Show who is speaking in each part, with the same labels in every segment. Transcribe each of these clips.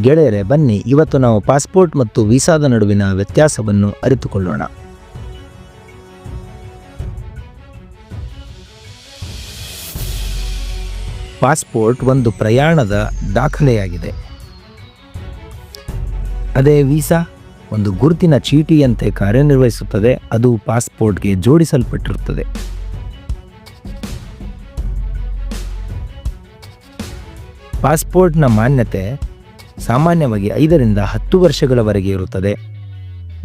Speaker 1: ಗೆಳೆಯರೆ, ಬನ್ನಿ, ಇವತ್ತು ನಾವು ಪಾಸ್ಪೋರ್ಟ್ ಮತ್ತು ವೀಸಾದ ನಡುವಿನ ವ್ಯತ್ಯಾಸವನ್ನು ಅರಿತುಕೊಳ್ಳೋಣ. ಪಾಸ್ಪೋರ್ಟ್ ಒಂದು ಪ್ರಯಾಣದ ದಾಖಲೆಯಾಗಿದೆ. ಅದೇ ವೀಸಾ ಒಂದು ಗುರುತಿನ ಚೀಟಿಯಂತೆ ಕಾರ್ಯನಿರ್ವಹಿಸುತ್ತದೆ, ಅದು ಪಾಸ್ಪೋರ್ಟ್ಗೆ ಜೋಡಿಸಲ್ಪಟ್ಟಿರುತ್ತದೆ. ಪಾಸ್ಪೋರ್ಟ್ನ ಮಾನ್ಯತೆ ಸಾಮಾನ್ಯವಾಗಿ ಐದರಿಂದ ಹತ್ತು ವರ್ಷಗಳವರೆಗೆ ಇರುತ್ತದೆ.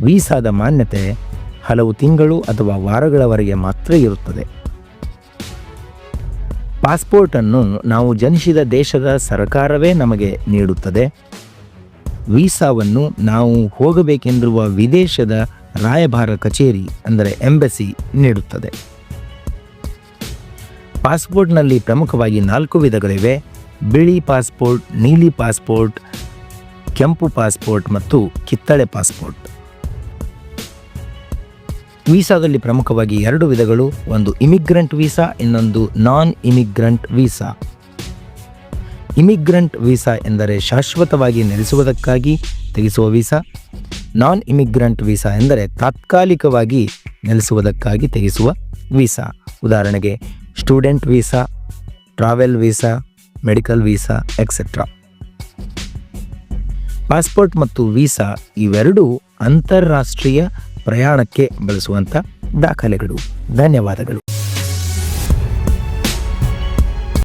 Speaker 1: ವೀಸಾದ ಮಾನ್ಯತೆ ಹಲವು ತಿಂಗಳು ಅಥವಾ ವಾರಗಳವರೆಗೆ ಮಾತ್ರ ಇರುತ್ತದೆ. ಪಾಸ್ಪೋರ್ಟನ್ನು ನಾವು ಜನಿಸಿದ ದೇಶದ ಸರ್ಕಾರವೇ ನಮಗೆ ನೀಡುತ್ತದೆ. ವೀಸಾವನ್ನು ನಾವು ಹೋಗಬೇಕೆಂದಿರುವ ವಿದೇಶದ ರಾಯಭಾರ ಕಚೇರಿ, ಅಂದರೆ ಎಂಬಸಿ, ನೀಡುತ್ತದೆ. ಪಾಸ್ಪೋರ್ಟ್ನಲ್ಲಿ ಪ್ರಮುಖವಾಗಿ ನಾಲ್ಕು ವಿಧಗಳಿವೆ. ಬಿಳಿ ಪಾಸ್ಪೋರ್ಟ್, ನೀಲಿ ಪಾಸ್ಪೋರ್ಟ್ ಕೆಂಪು ಪಾಸ್ಪೋರ್ಟ್ ಮತ್ತು ಕಿತ್ತಳೆ ಪಾಸ್ಪೋರ್ಟ್. ವೀಸಾದಲ್ಲಿ ಪ್ರಮುಖವಾಗಿ ಎರಡು ವಿಧಗಳು, ಒಂದು ಇಮಿಗ್ರೆಂಟ್ ವೀಸಾ, ಇನ್ನೊಂದು non immigrant visa. Immigrant visa ಎಂದರೆ ಶಾಶ್ವತವಾಗಿ ನೆಲೆಸುವುದಕ್ಕಾಗಿ ತೆಗೆಸುವ ವೀಸಾ ನಾನ್ ಇಮಿಗ್ರೆಂಟ್ ವೀಸಾ ಎಂದರೆ ತಾತ್ಕಾಲಿಕವಾಗಿ ನೆಲೆಸುವುದಕ್ಕಾಗಿ ತೆಗೆಸುವ ವೀಸಾ. ಉದಾಹರಣೆಗೆ, student visa, travel visa, medical visa etcetera passport ಮತ್ತು ವೀಸಾ ಇವೆರಡೂ ಅಂತಾರಾಷ್ಟ್ರೀಯ ಪ್ರಯಾಣಕ್ಕೆ ಬಳಸುವಂಥ ದಾಖಲೆಗಳು. ಧನ್ಯವಾದಗಳು.